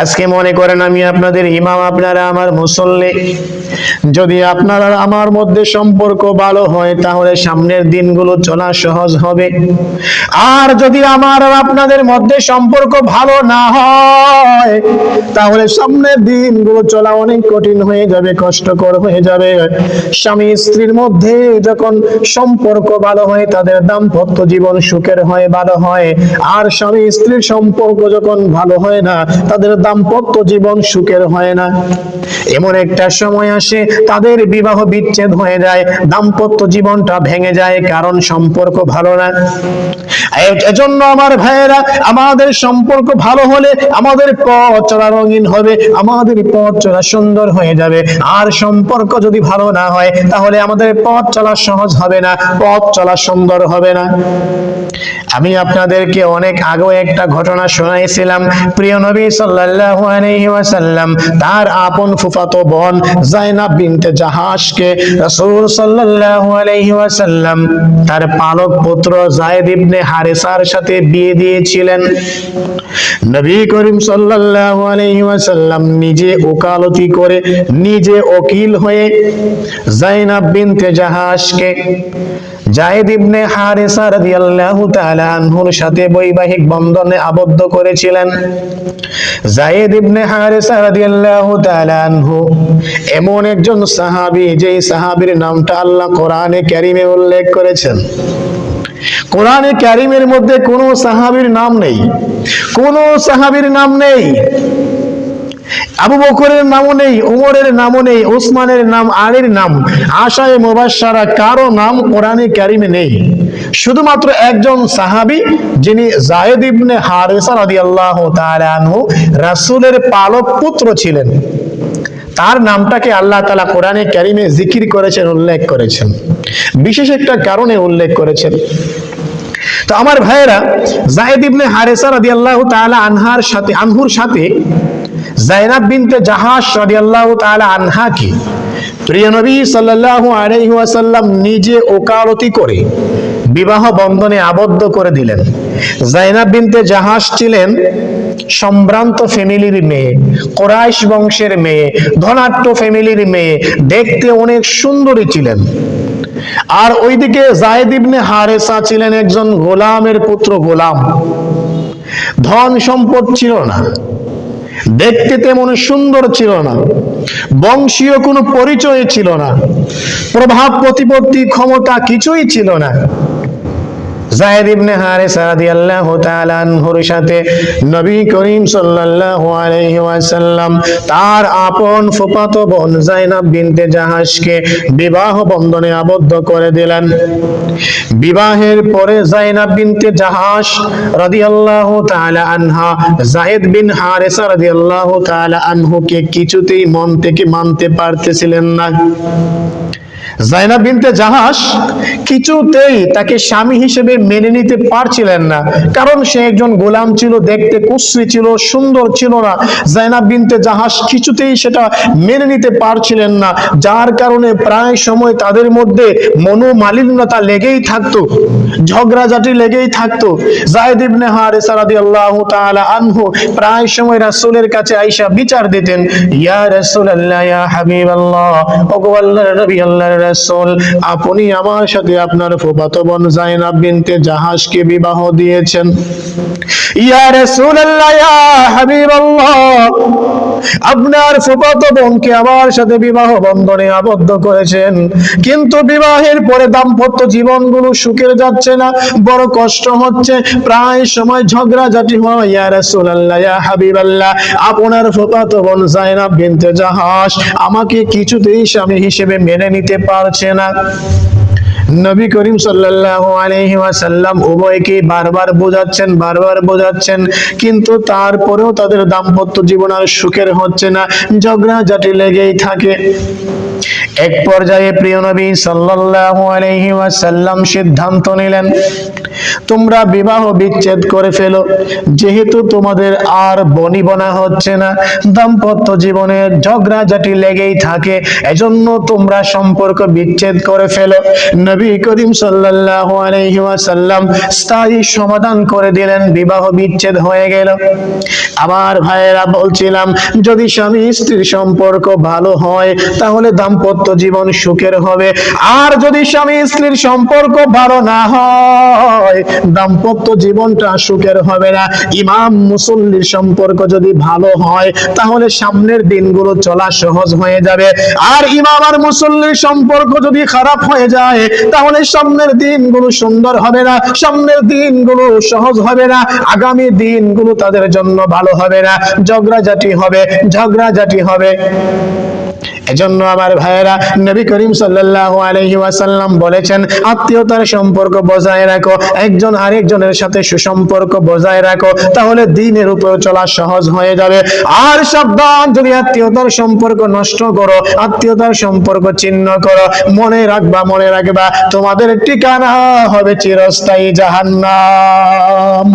আজকে মনে করেন আমি আপনাদের ইমাম, আপনারা আমার মুসল্লি। যদি আপনারা আমার মধ্যে সম্পর্ক ভালো হয়, তাহলে সামনের দিনগুলো চলা সহজ হবে। আর যদি আমার আর আপনাদের মধ্যে সম্পর্ক ভালো না হয়, তাহলে সামনের দিনগুলো চলা অনেক কঠিন হয়ে যাবে, কষ্টকর হয়ে যাবে। স্বামী স্ত্রীর মধ্যে যখন সম্পর্ক ভালো হয়, তাদের দাম্পত্য জীবন সুখের হয়, ভালো হয়। আর স্বামী স্ত্রীর সম্পর্ক যখন ভালো হয় না, তাদের দাম্পত্য জীবন সুখের হয় না। এমন একটা সময় আসে, তাদের বিবাহ বিচ্ছেদ হয়ে যায়, দাম্পত্য জীবনটা ভেঙে যায়, কারণ সম্পর্ক ভালো না। এজন্য আমার ভাইয়েরা আমাদের সম্পর্ক ভালো হলে আমাদের পথ চলা রঙিন হবে আমাদের পথ চলা সুন্দর হয়ে যাবে। আর সম্পর্ক যদি ভালো না হয় তাহলে আমাদের পথ চলা সহজ হবে না পথ চলা সুন্দর হবে না। আমি আপনাদেরকে অনেক আগেও একটা ঘটনা শোনাইছিলাম। প্রিয় নবী সাল্লাল্লাহু আলাইহি ওয়াসাল্লাম তার আপন ফুফাতো বোন জাইনাব বিনতে জাহাজকে রাসূল সাল্লাল্লাহু আলাইহি ওয়াসাল্লাম তার পালক পুত্র যায়েদ ইবনে হারেসার সাথে বিয়ে দিয়েছিলেন। নবী করিম সাল্লাল্লাহু আলাইহি ওয়াসাল্লাম নিজে ওকালতি করে নিজে ওকিল হয়ে জাইনাব বিনতে জাহাজকে জায়েদ ইবনে হারেসা রাদিয়াল্লাহু তাআলা আনহুর সাথে বৈবাহিক বন্ধনে আবদ্ধ করেছিলেন। জায়েদ ইবনে হারেসা রাদিয়াল্লাহু তাআলা আনহু এমন একজন সাহাবী যেই সাহাবীর নামটা আল্লাহ কোরআনে কারীমে উল্লেখ করেছেন। কোরআনে কারিমের মধ্যে কোনো সাহাবীর নাম নেই। কোনো সাহাবীর নাম নেই। আবু বকরের নামও নেই উমরের নামও নেই, ওসমানের নাম, আলীর নাম, আশায় মুবাশশারা কারও নাম কোরআনে কারিমে নেই। শুধুমাত্র একজন সাহাবী, যিনি জায়েদ ইবনে হারেসা রাদিয়াল্লাহু তাআলা আনহু রাসূলের পালক পুত্র ছিলেন। তার নামটাকে আল্লাহ তাআলা কোরআনে ক্যারিমে জিকির করেছেন, উল্লেখ করেছেন। বিশেষ একটা কারণে উল্লেখ করেছেন। তো আমার ভাইয়েরা জায়েদ ইবনে হারেসা রাদিয়াল্লাহু তাআলা আনহার সাথে, আনহুর সাথে, জাইনাব বিনতে জাহাস রাদিয়াল্লাহু তাআলা আনহা কি প্রিয় নবী সাল্লাল্লাহু আলাইহি ওয়াসাল্লাম নিজে ওকালতি করে বিবাহ বন্ধনে আবদ্ধ করে দিলেন। জাইনাব বিনতে জাহাস ছিলেন সম্ভ্রান্ত ফ্যামিলির মেয়ে, কোরাইশ বংশের মেয়ে, ধনাঢ্য ফ্যামিলির মেয়ে, দেখতে অনেক সুন্দরী ছিলেন। আর ওইদিকে জায়েদ ইবনে হারেসা ছিলেন একজন গোলামের পুত্র গোলাম। ধন সম্পদ ছিল না। দেখতে তেমন সুন্দর ছিল না। বংশীয় কোনো পরিচয় ছিল না। প্রভাব প্রতিপত্তি ক্ষমতা কিছুই ছিল না। জায়েদ ইবনে হারেসা রাদিয়াল্লাহু তাআলা আনহুর সাথে নবী করিম সাল্লাল্লাহু আলাইহি ওয়াসাল্লাম তার আপন ফুফাতো বোন জাইনাব বিনতে জাহাজকে বিবাহ বন্ধনে আবদ্ধ করে দিলেন। বিবাহের পরে জাইনাব বিনতে জাহাজ রাদিয়াল্লাহু তাআলা আনহা জায়েদ বিন হারেসা রাদিয়াল্লাহু তাআলা আনহুকে কিছুতেই মন থেকে মানতে পারতেছিলেন না। জাইনাব বিনতে জাহাস কিছুতেই তাকে স্বামী হিসেবে মেনে নিতে পারছিলেন না। কারণ সে একজন গোলাম ছিল, দেখতে কুশ্রী ছিল, সুন্দর ছিল না। জাইনাব বিনতে জাহাস কিছুতেই সেটা মেনে নিতে পারছিলেন না। যার কারণে প্রায় সময় তাদের মধ্যে মনোমালিন্যতা লেগেই থাকতো, ঝগড়াঝাটি লেগেই থাকতো। জায়েদ ইবনে হারেসা রাদিয়াল্লাহু তাআলা আনহু প্রায় সময় রাসূলের কাছে আয়েশা বিচার দিতেন, ইয়া রাসূলুল্লাহ, ইয়া হাবিবাল্লাহ, ওগো আল্লাহর নবী, আল্লাহর রাসূল, আপনি আমার সাথে আপনার ফুফাতো বোন জাইনাব বিনতে জাহাজকে বিবাহ দিয়েছেন। আপনার ফুফাতো বোনকে আমার সাথে বিবাহ বন্ধনে আবদ্ধ করেছেন। কিন্তু বিবাহের পরে দাম্পত্য জীবনগুলো সুখের যাচ্ছে না, বড় কষ্ট হচ্ছে, প্রায় সময় ঝগড়াঝাটি হয়। ইয়া রাসূলুল্লাহ হাবিবাল্লাহ, আপনার ফুফাতো বোন জাইনাব বিনতে জাহাজ আমাকে কিছুতেই স্বামী হিসেবে মেনে নিতে পারছে না। নবী করিম সাল্লাল্লাহু আলাইহি ওয়াসাল্লাম উভয়কে বারবার বোঝাচ্ছেন বারবার বোঝাচ্ছেন। কিন্তু তারপরেও তাদের দাম্পত্য জীবন আর সুখের হচ্ছে না। ঝগড়া জাটি লেগেই থাকে। এক পর্যায়ে প্রিয় নবী সাল্লাল্লাহু আলাইহি ওয়াসাল্লাম সিদ্ধান্ত নিলেন, তোমরা বিবাহ বিচ্ছেদ করে ফেলো। যেহেতু তোমাদের আর বনিবনা হচ্ছে না, দাম্পত্য জীবনে ঝগড়াঝাটি লেগেই থাকে, এজন্য তোমরা সম্পর্ক বিচ্ছেদ করে ফেলো। নবী করিম সাল্লাল্লাহু আলাইহি ওয়াসাল্লাম স্থায়ী সমাধান করে দিলেন, বিবাহ বিচ্ছেদ হয়ে গেল। আমার ভাইয়েরা বলছিলাম, যদি স্বামী স্ত্রীর সম্পর্ক ভালো হয়, তাহলে দাম্পত্য জীবন সুখের হবে। আর যদি স্বামী স্ত্রীর সম্পর্ক ভালো না হয়, দাম্পত্য জীবনটা সুখের হবে না। ইমাম মুসল্লির সম্পর্ক যদি ভালো হয়, তাহলে সামনের দিনগুলো চলা সহজ হয়ে যাবে। আর ইমাম আর মুসল্লির সম্পর্ক যদি খারাপ হয়ে যায়, তাহলে সামনের দিনগুলো সুন্দর হবে না। সামনের দিনগুলো সহজ হবে না। আগামী দিনগুলো তাদের জন্য ভালো হবে না। ঝগড়াঝাটি হবে। ঝগড়াঝাটি হবে। এজন্য আমার ভাইয়েরা নবী করিম সাল্লাল্লাহু আলাইহি ওয়াসাল্লাম বলেছেন, আত্মীয়তার সম্পর্ক বজায় রাখো, একজন আরেকজনের সাথে সুসম্পর্ক বজায় রাখো, তাহলে দিনের উপর চলা সহজ হয়ে যাবে। আর সাবধান, যদি আত্মীয়তার সম্পর্ক নষ্ট করো, আত্মীয়তার সম্পর্ক ছিন্ন করো, মনে রাখবা মনে রাখবা, তোমাদের ঠিকানা হবে চিরস্থায়ী জাহান্নাম।